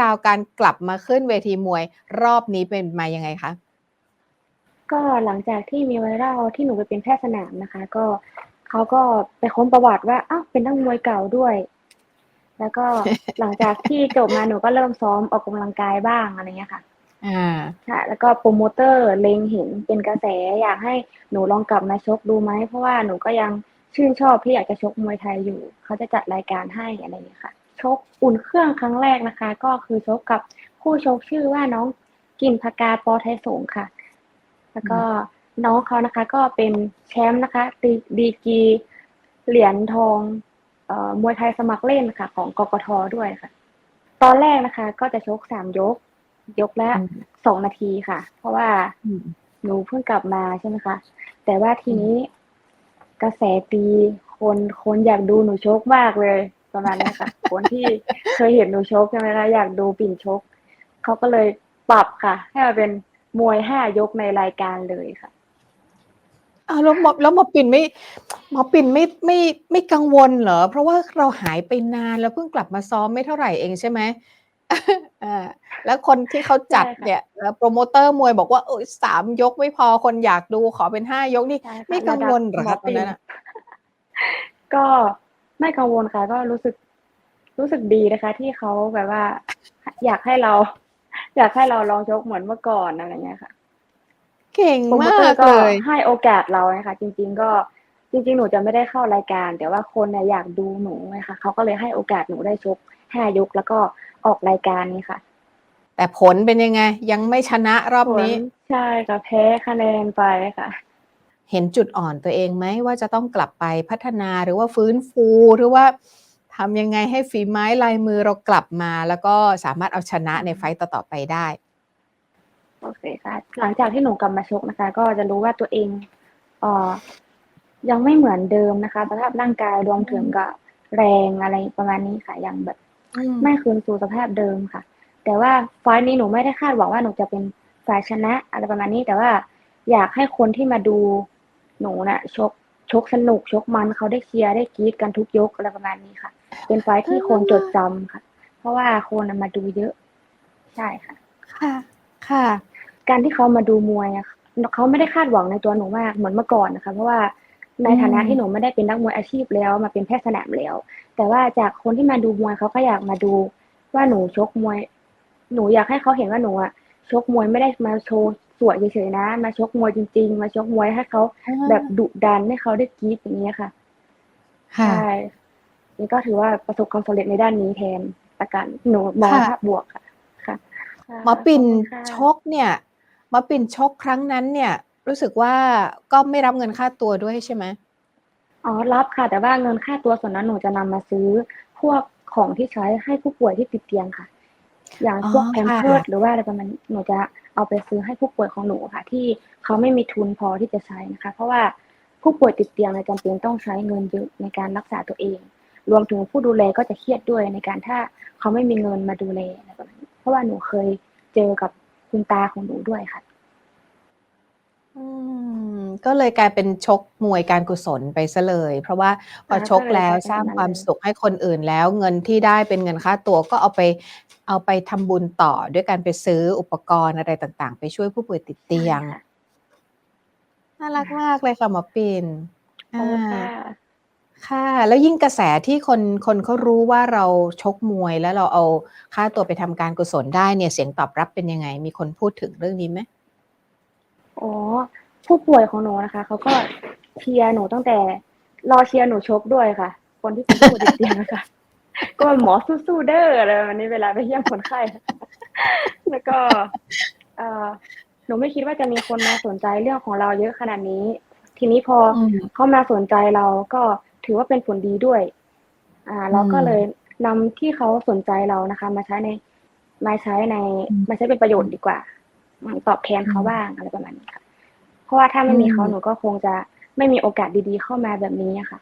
ราวการกลับมาขึ้นเวทีมวยรอบนี้เป็นมายังไงคะ?ก็หลังจากที่มีไวรัลที่หนูไปเป็นแพทย์สนามนะคะ ก็เขาก็ไปค้นประวัติว่าอ้าวเป็นนักมวยเก่าด้วย แล้วก็หลังจากที่จบมาหนูก็เริ่มซ้อมออกกำลังกายบ้างอะไรเงี้ยค่ะอาค่ะแล้วก็โพรโมเตอร์เล็งเห็นเป็นกระแสอยากให้หนูลองกลับมาชกดูไหมเพราะว่าหนูก็ยังชื่นชอบที่อยากจะชกมวยไทยอยู่ เขาจะจัดรายการให้อะไรอย่างเงี้ยค่ะ ชกอุ่นเครื่องครั้งแรกนะคะ ก็คือชกกับคู่ชกชื่อว่าน้องกฤ่นพกาป.ไทยสงฆ์ค่ะ แล้วก็อืมน้องเขานะคะ ก็เป็นแชมป์นะคะดีดีกรีเหรียญทองเอ่อมวยไทยสมัครเล่นค่ะ ของกกท.ด้วยค่ะ ตอนแรกนะคะ ก็จะชก3ยก ยกละอืม2นาทีค่ะ เพราะว่าอืมหนูเพิ่งกลับมาใช่ไหมคะแต่ว่าทีอืมนี้กระแสตีคนคนอยากดูหนูชกมากเลย ประมาณเนี้ยค่ะ คนที่เคยเห็นหนูชกใช่ไหมคะอยากดูปิ่นชกเขาก็เลยปรับค่ะ ให้มาเป็นมวย5ยกในรายการเลยค่ะอ้าวแล้วหมอแล้วหมอปิ่นไม่หมอปิ่นไม่ไม่ไม่กังวลเหรอ?เพราะว่าเราหายไปนานแล้วเพิ่งกลับมาซ้อมไม่เท่าไรเองใช่ไหม?อาแล้วคนที่เขาใชจั่ดค่ะเนี่ยเอ่อโพรโมเตอร์มวยบอกว่าเอ๊ย3ยกไม่พอคนอยากดูขอเป็น5ยกนี่ใช่ค่ะไม่กัระงดัวบลเหรอหมคอะตอปิ่นนนั้นน่ะ?ก็ ไม่กังวลค่ะ ก็รู้สึกรู้สึกดีนะคะ ที่เขาแบบว่าหอยากให้เรา อยากให้เราลองชกเหมือนเมื่อก่อนอะไรเงี้ยค่ะ เก่งโพรโมมาเตอร์กก็เลยให้โอกาสเราไงคะ จริง ๆ ก็จริง ๆ หนูจะไม่ได้เข้ารายการ แต่ว่าคนน่ะอยากดูหนูไงคะเขาก็เลยให้โอกาสหนูได้ชก5ยกแล้วก็ออกรายการนี้ค่ะ แต่ผลเป็นยังไง?ยังไม่ชนะรอบผลนี้ ใช่ค่ะแพ้คะแนนไปค่ะ เห็นจุดอ่อนตัวเองไหมว่าจะต้องกลับไปพัฒนาหรือว่าฟื้นฟูหรือว่าทำยังไงให้ฝีไม้ลายมือเรากลับมา แล้วก็สามารถเอาชนะอืมในไฟต์ต่อๆไปได้?โอเคค่ะ หลังจากที่หนูกลับมาชกนะคะ ก็จะรู้ว่าตัวเองเอ่อยังไม่เหมือนเดิมนะคะสภาพร่างกายรวมอืถึงมกับแรงอะไรประมาณนี้ค่ะยังแบบอืมไม่คืนสู่สภาพเดิมค่ะ แต่ว่าไฟต์นี้หนูไม่ได้คาดหวังว่าหนูจะเป็นฝ่ายชนะอะไรประมาณนี้ แต่ว่าอยากให้คนที่มาดู หนูน่ะชกชกสนุกชกมันเขาได้เชียร์ได้กรี๊ดกันทุกยกอะไรประมาณนี้ค่ะ เป็นไฟต์ที่คนจดจำค่ะ เพราะว่าคนน่ะมาดูเยอะ ใช่ค่ะ ค่ะ ค่ะ การที่เขามาดูมวยอะนเขาไม่ได้คาดหวังในตัวหนูมากเหมือนเมื่อก่อนน่ะค่ะเพราะว่าในอืฐานะที่หนูมไม่ได้เป็นนักมวยอาชีพแล้ว มาเป็นแพทย์สนามแล้ว แต่ว่าจากคนที่มาดูมวยเขาก็อยากมาดู ว่าหนูชกมวย หนูอยากให้เขาเห็นว่าหนูอะชกมวยไม่ได้มาโชว์ สวยเฉยๆนะ มาชกมวยจริง ๆ มาชกมวยให้เขาอาแบบดุดันให้เขาได้กรี๊ดอย่างเงี้ยค่ะค่ใชะ่นี่ก็ถือว่าประสบความสำเร็จในด้านนี้แทนแล้วกันหนูมองค่ะภาพบวกค่ะค่ะค่ะหมอปิ่ขนอบคุณค่ะชกเนี่ยหมอปิ่นชกครั้งนั้นเนี่ย รู้สึกว่าก็ไม่รับเงินค่าตัวด้วยใช่ไหม?อ๋อรับค่ะ แต่ว่าเงินค่าตัวส่วนนั้นหนูจะนำมาซื้อพวกของที่ใช้ให้ผู้ป่วยที่ติดเตียงค่ะ อย่างอ๋อพวกค่ะ Pampers หรือว่าอะไรประมาณนี้หนูจะ เอาไปซื้อให้ผู้ป่วยของหนูค่ะ ที่เขาไม่มีทุนพอที่จะใช้นะคะ เพราะว่าผู้ป่วยติดเตียงในจำเป็นต้องใช้เงินเยอะในการรักษาตัวเอง รวมถึงผู้ดูแลก็จะเครียดด้วยในการถ้าเขาไม่มีเงินมาดูแลอะไรประมาณนี้เพราะว่าหนูเคยเจอกับคุณตาของหนูด้วยค่ะ ก็เลยกลายเป็นชกมวยการกุศลไปเสียเลย เพราะว่าพออาชก็กเลยแล้กวลายเป็นสร้าแบงบนั้คนวามเลยสุขให้คนอื่นแล้ว เงินที่ได้เป็นเงินค่าตัวก็เอาไปเอาไปทำบุญต่อด้วยการไปซื้ออุปกรณ์อะไรต่างๆ ไปช่วยผู้ป่วยติดเตใชี่ยงค่ะน่ารักค่ะมากเลยค่ะหมอปิ่นขออบคุณค่าะค่ะ แล้วยิ่งกระแสที่คนคนเขารู้ว่าเราชกมวยแล้วเราเอาค่าตัวไปทำการกุศลได้เนี่ยเสียงตอบรับเป็นยังไง?มีคนพูดถึงเรื่องนี้ไหม?อ๋อ ผู้ป่วยของหนูนะคะเขาก็เชียร์หนูตั้งแต่ รอเชียร์หนูชกด้วยค่ะ คนที่เป็นผู้ป่วยติดเตียงอะค่ะก็"หมอสู้ๆเด้อ"อะไรประมาณนี้เวลาไปเยี่ยมคนไข้แล้วก็เอ่อหนูไม่คิดว่าจะมีคนมาสนใจเรื่องของเราเยอะขนาดนี้ ทีนี้พออืมเขามาสนใจเราก็ถือว่าเป็นผลดีด้วย อ่าอืเราก็เลยมนำที่เขาสนใจเรานะคะ มาใช้ในมาใช้ในอืมมาใช้เป็นประโยอืมชน์ดีกว่าอืมตอบแทนอืเขามบ้างอะไรประมาณนี้ค่ะ เพราะว่าถ้าอืไม่มีเขาหนูมก็คงจะไม่มีโอกาสดีๆเข้ามาแบบนี้อะค่ะ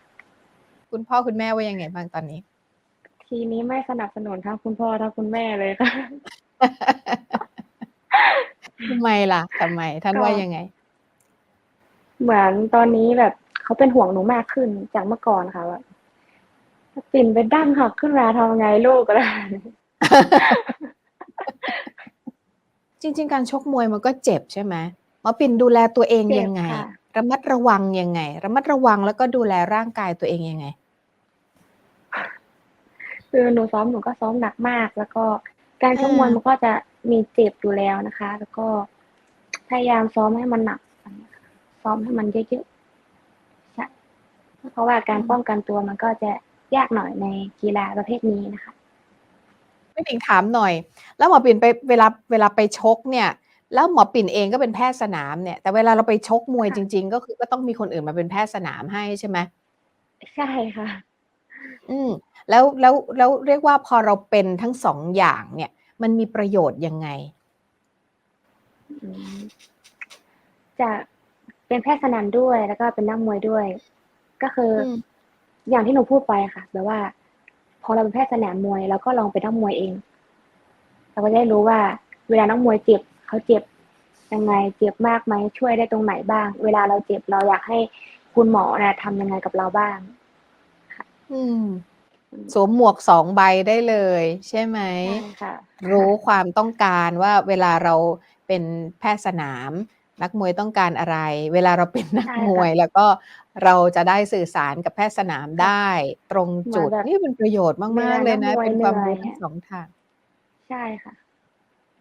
คุณพ่อคุณแม่ว่ายังไงบ้างตอนนี้?ทีนี้ไม่สนับสนุนทั้งคุณพ่อทั้งคุณแม่เลยค่ะทำไมล่ะทำไม?ท่านก็ว่ายังไง?เหมือนตอนนี้แบบเขาเป็นห่วงหนูมากขึ้นจากเมื่อก่อนค่ะว่า"ปิ่นไปดั้งหักขึ้นมาทำไงลูก?"อะไรแบบนี้จริง ๆ การชกมวยมันก็เจ็บใช่ไหม? หมอปิ่นดูแลตัวเองเจ็ยับงไง?ค่ะระมัดระวังยังไง?ระมัดระวังแล้วก็ดูแลร่างกายตัวเองยังไง?คือหนูซ้อมหนูก็ซ้อมหนักมาก แล้วก็การชกมวยเออมันก็จะมีเจ็บอยู่แล้วนะคะ แล้วก็พยายามซ้อมให้มันหนักอย่างเงี้ยค่ะซ้อมให้มันเยอะๆใช่เพราะว่าการอืมป้องกันตัวมันก็จะยากหน่อยในกีฬาประเภทนี้นะคะแม่หนิงถามหน่อย แล้วหมอปิ่นไปเวลาเวลาไปชกเนี่ย แล้วหมอปิ่นเองก็เป็นแพทย์สนามเนี่ย แต่เวลาเราไปชกมวยค่ะจริง ๆ ก็คือก็ต้องมีคนอื่นมาเป็นแพทย์สนามให้ใช่ไหม?ใช่ค่ะ อืมแล้วแล้วแล้วเรียกว่าพอเราเป็นทั้ง2อย่างเนี่ย มันมีประโยชน์ยังไง?อืมจากเป็นแพทย์สนามด้วย แล้วก็เป็นนักมวยด้วย ก็คืออืมอย่างที่หนูพูดไปอะค่ะแบบว่า พอเราเป็นแพทย์สนามมวยเราก็ลองเป็นนักมวยเอง เราก็จะได้รู้ว่าเวลานักมวยเจ็บ เขาเจ็บยังไงเจ็บมากไหมช่วยได้ตรงไหนบ้าง เวลาเราเจ็บเราอยากให้คุณหมอน่ะทำยังไงกับเราบ้างค่ะอืมอืมสวมหมวก2ใบได้เลย ใช่ไหม?ใช่ค่ะรู้ความต้องการว่าเวลาเราเป็นแพทย์สนาม นักมวยต้องการอะไร เวลาเราเป็นนักใช่มค่วะยแล้วก็เราจะได้สื่อสารกับแพทย์สนามค่ะได้ ตรงเหมืจุอนดแบบนี่เป็นประโยชน์เวมาลาก ๆ เลนัยกนะมวเปย็นเหความนื่อรู้ยทั้องะ2ทาง ใช่ค่ะ